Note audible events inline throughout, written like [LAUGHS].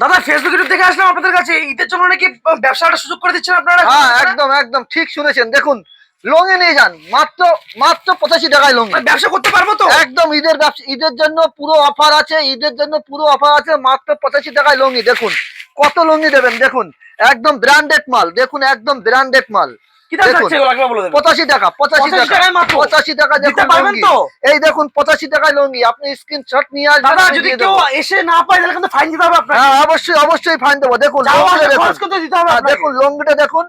দাদা Facebook YouTube থেকে আসলাম আপনাদের কাছে। ঈদের জন্য নাকি ব্যবসাটা সুযোগ করে দিচ্ছেন আপনারা? হ্যাঁ একদম একদম ঠিক শুনেছেন। দেখুন লঙ্গি নিয়ে যান মাত্র মাত্র পঁচাশি টাকায় লঙ্গি মানে ব্যবসা করতে পারব তো? একদম ঈদের ব্যবসা ঈদের জন্য পুরো অফার আছে ঈদের জন্য পুরো অফার আছে মাত্র পঁচাশি টাকায় লঙ্গি দেখুন কত লঙ্গি দেবেন দেখুন। একদম ব্র্যান্ডেড মাল দেখুন একদম ব্র্যান্ডেড মাল। পঁচাশি টাকা পঁচাশি 85 টাকা পঁচাশি টাকা দেখুন? এই দেখুন পঁচাশি টাকায় লঙ্গি। আপনি স্ক্রিনশট নিয়ে আসবেন যদি কেউ এসে না পায় তাহলে কিন্তু ফাইন দিতে হবে আপনাকে। হ্যাঁ অবশ্যই অবশ্যই ফাইন দেবো। দেখুন দেখুন। হ্যাঁ, লঙ্গিটা দেখুন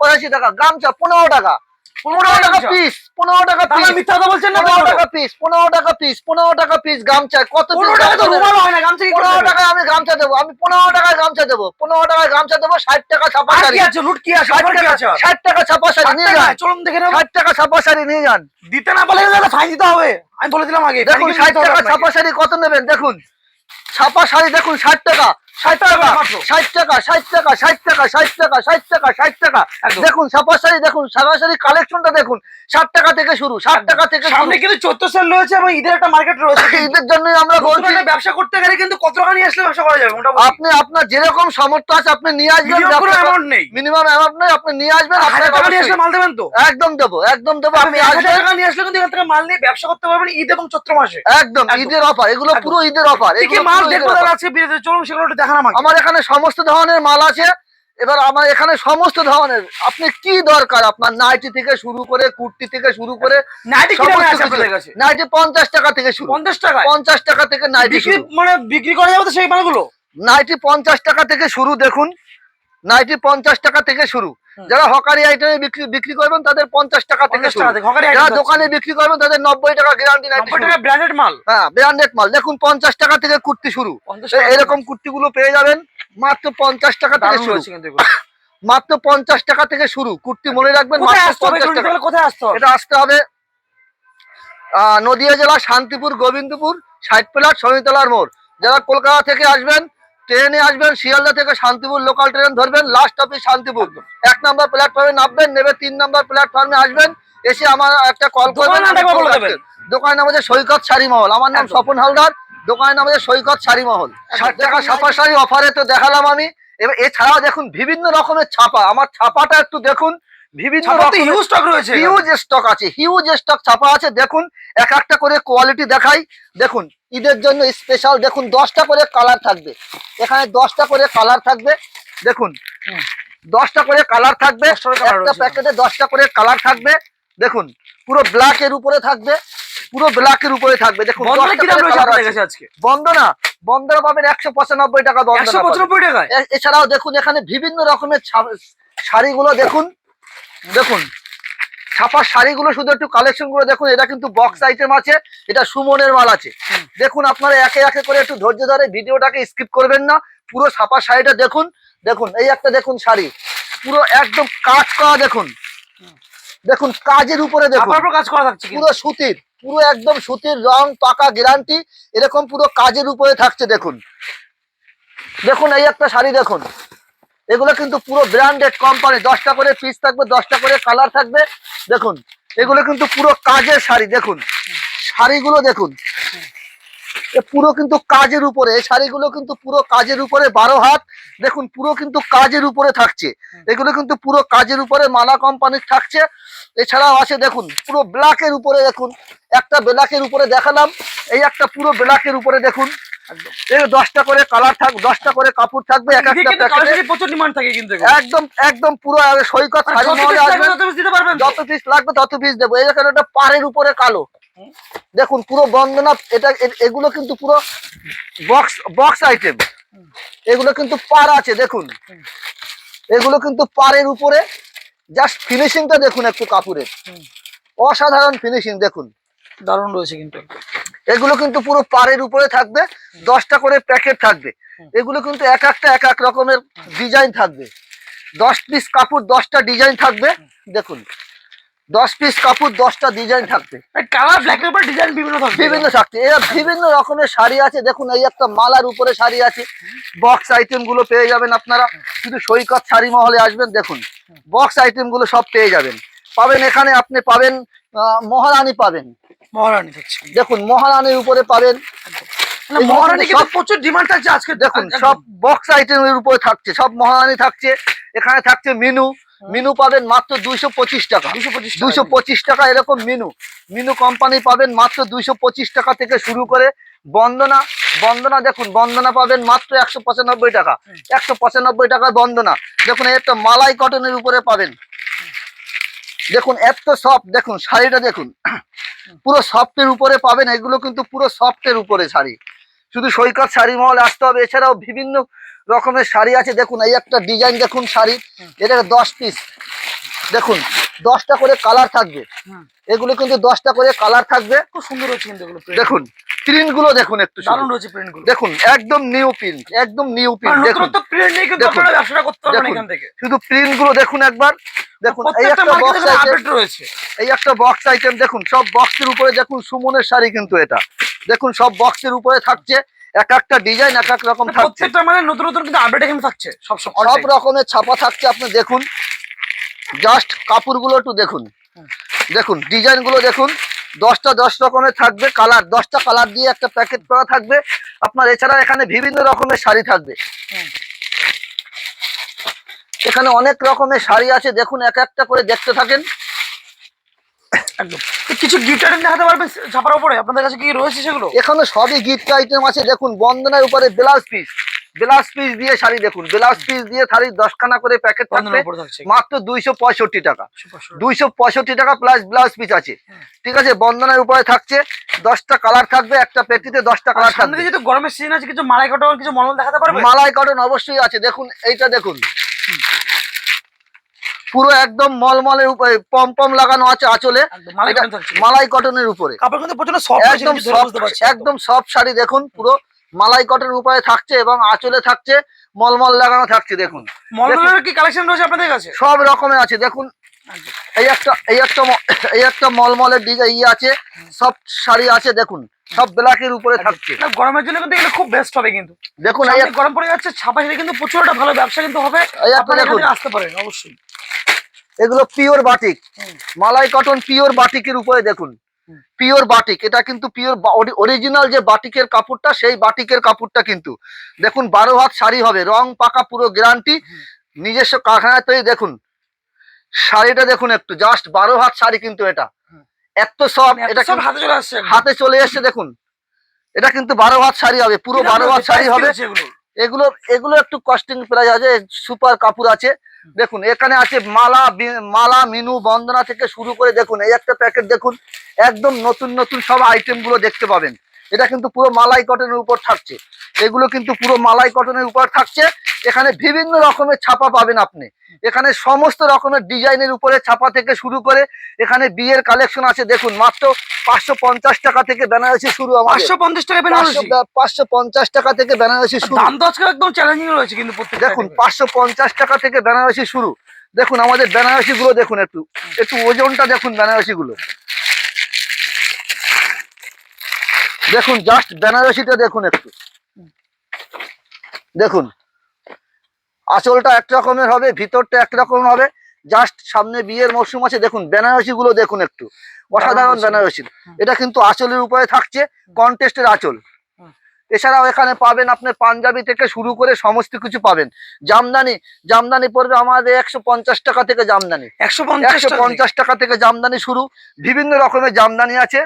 পঁচাশি টাকা গামছা পনেরো টাকা। পনেরো টাকা পিস পনেরো টাকা দাদা পিস মিথ্যা কথা বলছেন না পনেরো টাকা পিস পনেরো টাকা পিস পনেরো টাকা পিস গামছা কত পনেরো টাকা তো রুমাল হয় না গামছা কি পনেরো টাকায় আমি গামছা দেবো আমি পনেরো টাকায় গামছা দেবো পনেরো টাকায় গামছা দেবো ষাট টাকা ছাপা শাড়ি। আছে? লুট কি আছে ষাট টাকা আছে ষাট টাকা ছাপা শাড়ি নিয়ে? যান। চলুন দেখে নেব। ষাট টাকা ছাপা শাড়ি নিয়ে যান। দিতে না পারলে ফাইন দিতে হবে। আমি বলে দিলাম আগে দেখুন ষাট টাকা ছাপা শাড়ি কত নেবেন? দেখুন ছাপা শাড়ি দেখুন ষাট টাকা। ষাট টাকা ষাট টাকা ষাট টাকা ষাট টাকা ষাট টাকা ষাট টাকা ষাট টাকা। দেখুন ছাপা শাড়ি দেখুন শাড়ি কালেকশনটা দেখুন। ষাট টাকা থেকে শুরু ষাট টাকা থেকে সামনে কিন্তু চোদ্দ সেল রয়েছে এবং ঈদের একটা মার্কেট রয়েছে। [LAUGHS] ঈদের জন্যই আমরা ব্যবসা করতে গেলে কিন্তু কত টাকা নিয়ে আসলে ব্যবসা করা যাবে আপনি আপনার যেরকম সামর্থ্য আছে আপনি নিয়ে আসবেন। Amount নেই। মিনিমাম অ্যামাউন্ট নেই আপনি নিয়ে আসবেন। টাকা নিয়ে আসলে মাল দেবেন তো? একদম দেবো একদম দেবো। আপনি টাকা নিয়ে আসলে কিন্তু এখান থেকে মাল নিয়ে ব্যবসা করতে পারবেন ঈদ এবং চৈত্র মাসে। একদম। ঈদের অফার এগুলো পুরো ঈদের অফার মাল দেখব আছে চলুন সেগুলো দেখান আমাকে। আমার এখানে সমস্ত ধরনের মাল আছে। এবার আমার এখানে সমস্ত ধরনের আপনি কি দরকার আপনার নাইটি থেকে শুরু করে কুর্তি থেকে শুরু করে? নাইটি পঞ্চাশ টাকা থেকে শুরু। পঞ্চাশ টাকা পঞ্চাশ টাকা থেকে নাইটি মানে বিক্রি করা যাবে সেই মালগুলো? নাইটি পঞ্চাশ টাকা থেকে শুরু দেখুন। নাইটি পঞ্চাশ টাকা থেকে শুরু। যারা হকারি আইটেমে বিক্রি বিক্রি করবেন তাদের পঞ্চাশ টাকা থেকে যারা দোকানে বিক্রি করবেন তাদের নব্বই টাকা গ্যারান্টি টাকা ব্র্যান্ডেড মাল। হ্যাঁ ব্র্যান্ডেড মাল। দেখুন পঞ্চাশ টাকা থেকে কুর্তি শুরু। এরকম কুর্তি গুলো পেয়ে যাবেন মাত্র পঞ্চাশ টাকা থেকে শুরু। [COUGHS] মাত্র পঞ্চাশ টাকা থেকে শুরু। কুর্তি মনে রাখবেন কোথায় আসতে হবে এটা আসতে হবে নদিয়া জেলা শান্তিপুর গোবিন্দপুর ষাট প্লাট শনিতলার মোড়। যারা কলকাতা থেকে আসবেন ট্রেনে আসবেন শিয়ালদা থেকে শান্তিপুর লোকাল ট্রেন ধরবেন লাস্ট অফিস শান্তিপুর। এক নম্বর প্ল্যাটফর্মে নামবেন নেবে তিন নম্বর প্ল্যাটফর্মে আসবেন এসে আমার একটা কল করবেন দোকানের নাম হচ্ছে সৈকত শাড়ি মহল। আমার নাম স্বপন হালদার। দোকানের নাম হচ্ছে সৈকত শাড়ি মহল। ষাট টাকা ছাপা শাড়ি অফারে তো দেখালাম আমি। এবার এছাড়াও দেখুন বিভিন্ন রকমের ছাপা। আমার ছাপাটা একটু দেখুন। বিভিন্ন হিউজ স্টক রয়েছে হিউজ স্টক আছে হিউজ স্টক ছাপা আছে। দেখুন এক একটা করে কোয়ালিটি দেখাই। দেখুন ঈদের জন্য স্পেশাল দেখুন দশটা করে কালার থাকবে। এখানে দশটা করে কালার থাকবে। দেখুন দশটা করে কালার থাকবে। 10টা একটা প্যাকেটে দশটা করে কালার থাকবে। দেখুন পুরো ব্ল্যাক এর উপরে থাকবে। পুরো ব্ল্যাক এর উপরে থাকবে। দেখুন বন্ধনে 10টা কি দাম করে রয়েছে colour আপনাদের আছে। কাছে আজকে? বন্দনা বন্দনা পাবেন একশো পঁচানব্বই টাকা বন্দনা এছাড়াও দেখুন এখানে বিভিন্ন রকমের শাড়িগুলো দেখুন। দেখুন ছাপার শাড়িগুলো শুধু একটু কালেকশন করে দেখুন এটা কিন্তু বক্স আইটেম আছে এটা সুমনের মাল আছে। দেখুন আপনারা একে একে করে একটু ধৈর্য ধরে ভিডিওটাকে স্কিপ করবেন না পুরো ছাপার শাড়িটা দেখুন দেখুন এই একটা দেখুন শাড়ি পুরো একদম কাজ করা দেখুন। দেখুন কাজের উপরে দেখুন। কাজ করা থাকছে পুরো সুতির পুরো একদম সুতির রং পাকা গ্যারান্টি এরকম পুরো কাজের উপরে থাকছে দেখুন। দেখুন এই একটা শাড়ি দেখুন। এগুলো কিন্তু পুরো ব্র্যান্ডেড কোম্পানি দশটা করে পিস থাকবে, দশটা করে কালার থাকবে। দেখুন, এগুলো কিন্তু পুরো কাজের শাড়ি, দেখুন। শাড়িগুলো দেখুন। পুরো কিন্তু কাজের উপরে, এই শাড়িগুলো কিন্তু পুরো কাজের উপরে, বারো হাত, দেখুন, পুরো কিন্তু কাজের উপরে থাকছে। এগুলো কিন্তু পুরো কাজের উপরে মালা কোম্পানির থাকছে। এছাড়াও আছে, দেখুন, পুরো ব্ল্যাকের উপরে, দেখুন, একটা ব্ল্যাকের উপরে দেখালাম। এই একটা পুরো ব্ল্যাকের উপরে, দেখুন। দশটা করে কালার থাক দশটা করে কাপড় থাকবে এক একটা কিন্তু প্যাকেটে কালেকশনের প্রচুর ডিমান্ড থাকে কিন্তু একদম একদম পুরো সৈকত শাড়ি যত মহলে আসবেন পিস লাগবে তত পিস দেবো। এই দেখেন ওটা পাড়ের উপরে কালো। দেখুন পুরো বন্দনা এটা এগুলো কিন্তু পুরো বক্স বক্স আইটেম এগুলো কিন্তু পার আছে দেখুন। এগুলো কিন্তু পাড়ের উপরে। জাস্ট ফিনিশিংটা দেখুন একটু কাপড়ের। অসাধারণ ফিনিশিং দেখুন। দারুণ রয়েছে কিন্তু। এগুলো কিন্তু পুরো পাড়ের উপরে থাকবে দশটা করে প্যাকেট থাকবে। এগুলো কিন্তু এক একটা এক এক রকমের ডিজাইন থাকবে। দশ পিস কাপড় দশটা ডিজাইন থাকবে দেখুন। দশ পিস কাপড় দশটা ডিজাইন থাকবে। কালার উপর ডিজাইন বিভিন্ন বিভিন্ন থাকছে। এরা বিভিন্ন রকমের শাড়ি আছে দেখুন এই একটা মালার উপরে শাড়ি আছে। বক্স আইটেমগুলো পেয়ে যাবেন আপনারা। শুধু সৈকত শাড়ি মহলে আসবেন দেখুন। বক্স আইটেমগুলো সব পেয়ে যাবেন। পাবেন এখানে আপনি পাবেন মহারানী পাবেন। মহারানী দেখুন মহারানীর উপরে পাবেন। মহারানী কিন্তু কিন্তু প্রচুর ডিমান্ড আছে আজকে। দেখুন সব বক্স আইটেমের উপরে থাকছে সব মহারানী থাকছে। এখানে থাকছে মিনু। মিনু পাবেন মাত্র দুইশো পঁচিশ টাকা। দুইশো পঁচিশ টাকা। এরকম মিনু। মিনু কোম্পানি পাবেন মাত্র দুইশো পঁচিশ টাকা থেকে শুরু করে বন্দনা। বন্দনা দেখুন বন্দনা পাবেন মাত্র একশো পঁচানব্বই টাকা। একশো পঁচানব্বই টাকা বন্দনা। দেখুন একটা মালাই কটনের উপরে পাবেন। দেখুন এত সফট দেখুন শাড়িটা দেখুন। পুরো সফটের উপরে পাবেন এগুলো কিন্তু পুরো সফটের উপরে শাড়ি। শুধু সৈকত শাড়ি মহল আসতে হবে এছাড়াও বিভিন্ন রকমের শাড়ি আছে। দেখুন এই একটা ডিজাইন দেখুন শাড়ি। এটা দশ পিস দেখুন দশটা করে কালার থাকবে। এগুলো কিন্তু দশটা করে কালার থাকবে। খুব সুন্দর হচ্ছে কিন্তু এগুলো দেখুন প্রিন্টগুলো দেখুন একটু দারুণ রয়েছে প্রিন্টগুলো। দেখুন একদম নিউ প্রিন্ট একদম নিউ প্রিন্ট দেখুন। কিন্তু আপনারা ব্যবসাটা করতে পারবেন এখান থেকে। শুধু প্রিন্টগুলো দেখুন একবার। দেখুন এই একটা বক্স আইটেম রয়েছে। এই একটা বক্স আইটেম দেখুন সব বক্সের উপরে দেখুন সুমনের শাড়ি কিন্তু এটা। দেখুন সব বক্সের উপরে থাকছে এক একটা ডিজাইন এক এক রকম থাকছে। প্রত্যেকটা মানে নতুন নতুন কিন্তু আপডেট এখানে থাকছে সব সব রকমের ছাপা থাকছে আপনি দেখুন। জাস্ট কাপড়গুলো একটু দেখুন। দেখুন ডিজাইনগুলো দেখুন। দশটা দশ রকমের থাকবে কালার দশটা কালার দিয়ে একটা প্যাকেট করা থাকবে। আপনার এছাড়া এখানে বিভিন্ন রকমের শাড়ি থাকবে। এখানে অনেক রকমের শাড়ি আছে দেখুন এক একটা করে দেখতে থাকেন। একদম। কিছু গিফট আইটেম দেখাতে পারবেন ছাপার উপরে? আপনাদের কাছে কি রয়েছে সেগুলো? এখানে সবই গিফট আইটেম আছে। দেখুন বন্দনার উপরে ব্লাউজ পিস ব্লাউজ পিস দিয়ে শাড়ি দেখুন ব্লাউজ পিস দিয়ে শাড়ি দশখানা করে প্যাকেট থাকবে মাত্র দুইশো পঁয়ষট্টি টাকা। দুইশো পঁয়ষট্টি। টাকা প্লাস ব্লাউজ পিস আছে। ঠিক আছে বন্ধনের উপরে থাকছে দশটা কালার থাকবে একটা পেটিতে দশটা কালার থাকবে। যেহেতু গরমের সিজন আছে কিছু মালাই কটন কিছু মলমল দেখাতে পারবে? মালাই কটন অবশ্যই আছে দেখুন এইটা দেখুন। পুরো একদম মলমলের উপরে পম পম লাগানো আছে আঁচলে। মালাই কটনের উপরে। কাপড় কিন্তু প্রচণ্ড সফট একদম সফট শাড়ি দেখুন পুরো মালাই কটনের উপরে থাকছে এবং আঁচলে থাকছে মলমল লাগানো থাকছে দেখুন। মলমলের কি কালেকশন রয়েছে আপনাদের কাছে? সব রকমের আছে দেখুন। এই একটা এই একটা এই একটা মলমলের ডিজাইন ইয়ে আছে সব শাড়ি আছে দেখুন। সব ব্ল্যাকের উপরে থাকছে। গরমের জন্য কিন্তু এগুলো খুব বেস্ট হবে কিন্তু। দেখুন এই গরম পড়ে যাচ্ছে ছাপা শাড়ি কিন্তু প্রচুর একটা ভালো ব্যবসা কিন্তু হবে। দেখুন। আসতে পারেন অবশ্যই। এগুলো pure batik malai cotton pure বাটিকের উপরে দেখুন। পিওর বাটিক এটা কিন্তু পিওর অরিজিনাল যে বাটিকের কাপড়টা সেই বাটিকের কাপড়টা কিন্তু। দেখুন বারো হাত শাড়ি হবে রং পাকা পুরো গ্যারান্টি নিজস্ব কারখানায় তৈরি দেখুন। শাড়িটা দেখুন একটু জাস্ট বারো হাত শাড়ি কিন্তু এটা। এত সব এটা হাতে চলে আসছে হাতে চলে এসছে দেখুন। এটা কিন্তু বারো হাত শাড়ি হবে পুরো বারো হাত শাড়ি হবে। এগুলো? এগুলো এগুলো একটু কস্টিং প্রাইস আছে সুপার কাপড় আছে। দেখুন, এখানে আছে মালা মালা, মিনু, বন্দনা থেকে শুরু করে দেখুন, এই একটা প্যাকেট দেখুন, একদম নতুন নতুন সব আইটেমগুলো দেখতে পাবেন। এটা কিন্তু পুরো মালাই কটনের উপর থাকছে। এগুলো কিন্তু পুরো মালাই কটনের উপর থাকছে। এখানে বিভিন্ন রকমের ছাপা পাবেন আপনি। এখানে সমস্ত রকমের ডিজাইনের উপরে ছাপা থেকে শুরু করে এখানে বিয়ের কালেকশন আছে। দেখুন মাত্র পাঁচশো পঞ্চাশ টাকা থেকে বেনারসি শুরু পাঁচশো পঞ্চাশ টাকা বেনারসি? পাঁচশো পঞ্চাশ টাকা থেকে বেনারসি শুরু। দাম একদম চ্যালেঞ্জিং রয়েছে কিন্তু দেখুন পাঁচশো পঞ্চাশ টাকা থেকে বেনারসি শুরু। দেখুন আমাদের বেনারসি গুলো দেখুন একটু। একটু ওজনটা দেখুন বেনারসি গুলো দেখুন জাস্ট বেনারসিটা দেখুন একটু। দেখুন আঁচলটা এক রকমের হবে ভিতরটা এক রকম হবে। জাস্ট সামনে বিয়ের মরশুম আছে দেখুন বেনারসি গুলো দেখুন একটু। অসাধারণ বেনারসি। এটা কিন্তু আঁচলের উপরে থাকছে কন্টেস্টের আঁচল। এছাড়াও এখানে পাবেন আপনি পাঞ্জাবি থেকে শুরু করে সমস্ত কিছু পাবেন। জামদানি জামদানি পড়বে আমাদের একশো পঞ্চাশ টাকা থেকে জামদানি। একশো পঞ্চাশ টাকা থেকে জামদানি শুরু। বিভিন্ন রকমের জামদানি আছে।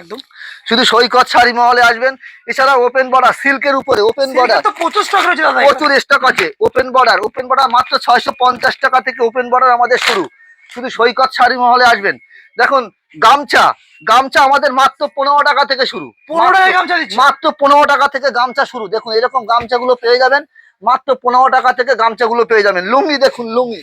একদম। শুধু সৈকত শাড়ি মহলে আসবেন। এছাড়া ওপেন বর্ডার সিল্কের উপরে ওপেন বর্ডার প্রচুর স্টক রয়েছে প্রচুর স্টক আছে ওপেন বর্ডার ওপেন বর্ডার মাত্র ছয়শো পঞ্চাশ টাকা থেকে ওপেন বর্ডার আমাদের শুরু। শুধু সৈকত শাড়ি মহলে আসবেন। দেখুন গামছা। গামছা আমাদের মাত্র পনেরো টাকা থেকে শুরু। পনেরো গামছা মাত্র পনেরো টাকা থেকে গামছা শুরু। দেখুন এরকম গামছাগুলো পেয়ে যাবেন। মাত্র পনেরো টাকা থেকে গামছাগুলো পেয়ে যাবেন। লুঙ্গি দেখুন লুঙ্গি।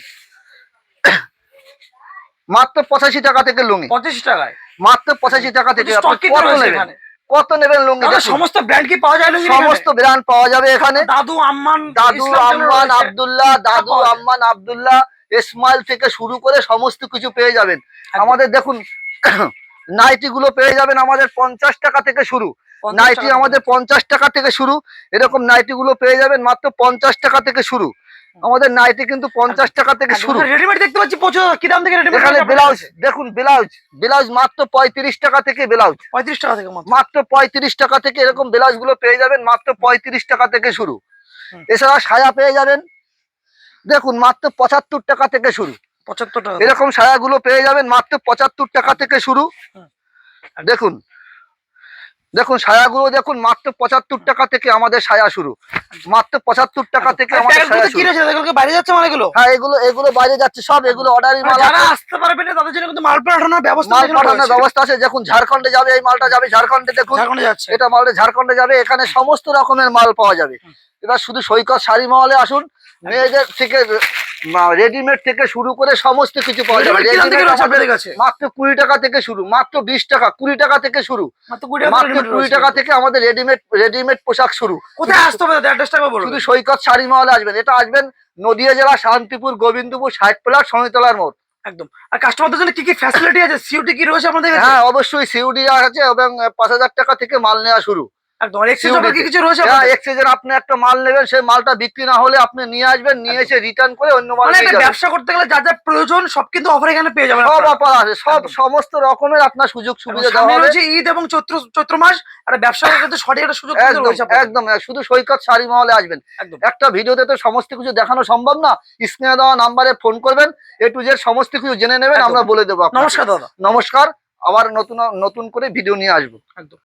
মাত্র পঁচাশি টাকা থেকে লুঙ্গি। পঁচিশ টাকায়। মাত্র পঁচাশি টাকা থেকে স্টক আপনি কি কত নেবেন? কত নেবেন লুঙ্গি? সমস্ত ব্র্যান্ড কি পাওয়া যায় সমস্ত ব্র্যান্ড পাওয়া যাবে এখানে। দাদু আম্মান দাদু আম্মান। আব্দুল্লাহ দাদু আম্মান আব্দুল্লাহ ইসমাইল থেকে শুরু করে সমস্ত কিছু পেয়ে যাবেন। আমাদের দেখুন [COUGHS] নাইটি গুলো পেয়ে যাবেন আমাদের পঞ্চাশ টাকা থেকে শুরু। নাইটি আমাদের পঞ্চাশ টাকা থেকে শুরু। এরকম নাইটি গুলো পেয়ে যাবেন মাত্র পঞ্চাশ টাকা থেকে শুরু। আমাদের নাইটি কিন্তু পঞ্চাশ টাকা থেকে শুরু। রেডিমেড দেখতে পাচ্ছি প্রচুর কি দাম থেকে রেডিমেড এখানে ব্লাউজ দেখুন ব্লাউজ ব্লাউজ মাত্র পঁয়ত্রিশ টাকা থেকে ব্লাউজ পঁয়ত্রিশ টাকা থেকে মাত্র। মাত্র পঁয়ত্রিশ টাকা থেকে এরকম ব্লাউজগুলো পেয়ে যাবেন মাত্র পঁয়ত্রিশ টাকা থেকে শুরু। এছাড়া সায়া পেয়ে যাবেন। দেখুন মাত্র পঁচাত্তর টাকা থেকে শুরু। পঁচাত্তর টাকা। এরকম সায়াগুলো পেয়ে যাবেন মাত্র পঁচাত্তর টাকা থেকে শুরু। দেখুন দেখুন সায়াগুলো দেখুন মাত্র পঁচাত্তর টাকা থেকে আমাদের সায়া শুরু। মাত্র পঁচাত্তর টাকা থেকে আমাদের বাইরে যাচ্ছে মানে এগুলো? হ্যাঁ এগুলো এগুলো বাইরে যাচ্ছে সব এগুলো অর্ডারি মানে মাল যারা আসতে পারবে না তাদের জন্য কিন্তু মাল পাঠানোর ব্যবস্থা মাল পাঠানোর ব্যবস্থা আছে। যখন ঝাড়খণ্ডে যাবে এই মালটা যাবে ঝাড়খণ্ডে দেখুন। যাচ্ছে। এটা মালটা ঝাড়খণ্ডে যাবে এখানে সমস্ত রকমের মাল পাওয়া যাবে। এবার শুধু সৈকত শাড়ি মহলে আসুন। মেয়েদের থেকে রেডিমেড থেকে শুরু করে সমস্ত কিছু পাওয়া যাবে? মাত্র কুড়ি টাকা থেকে শুরু মাত্র বিশ টাকা কুড়ি টাকা থেকে শুরু। মাত্র কুড়ি টাকা থেকে আমাদের রেডিমেড রেডিমেড পোশাক শুরু। কোথায় আসতে হবে শুধু সৈকত শাড়ি মহলে আসবেন। এটা আসবেন নদিয়া জেলা শান্তিপুর গোবিন্দপুর প্লাট শনিতলার মোড়। একদম। আর কাস্টমারদের জন্য কি কি ফ্যাসিলিটি আছে? সিউটি কি রয়েছে আমাদের হ্যাঁ অবশ্যই সিউডি আছে এবং পাঁচ হাজার টাকা থেকে মাল নেওয়া শুরু। একদম আর এক্সচেঞ্জ COD কি কিছু রয়েছে হ্যাঁ আপনাদের? এক্সচেঞ্জের আপনি একটা মাল নেবেন সেই মালটা বিক্রি না হলে আপনি নিয়ে আসবেন নিয়ে এসে রিটার্ন করে অন্য মাল মানে একটা ব্যবসা করতে গেলে যা যা প্রয়োজন সব কিন্তু অফার এখানে পেয়ে যাবেন সব আপনারা। অফার আছে সব সমস্ত রকমের আপনার সুযোগ সুবিধা দেওয়া হবে। রয়েছে ঈদ এবং চৈত্র চৈত্র মাস একটা ব্যবসা করতে সঠিক একটা সুযোগ কিন্তু রয়েছে একদম শুধু সৈকত শাড়ি মহলে আসবেন। একটা ভিডিওতে তো সমস্ত কিছু দেখানো সম্ভব না। স্ক্রিনে দেওয়া নাম্বারে ফোন করবেন এ টু জেড সমস্ত কিছু জেনে নেবেন আমরা বলে দেবো নমস্কার দাদা। নমস্কার আবার নতুন নতুন করে ভিডিও নিয়ে আসব। একদম।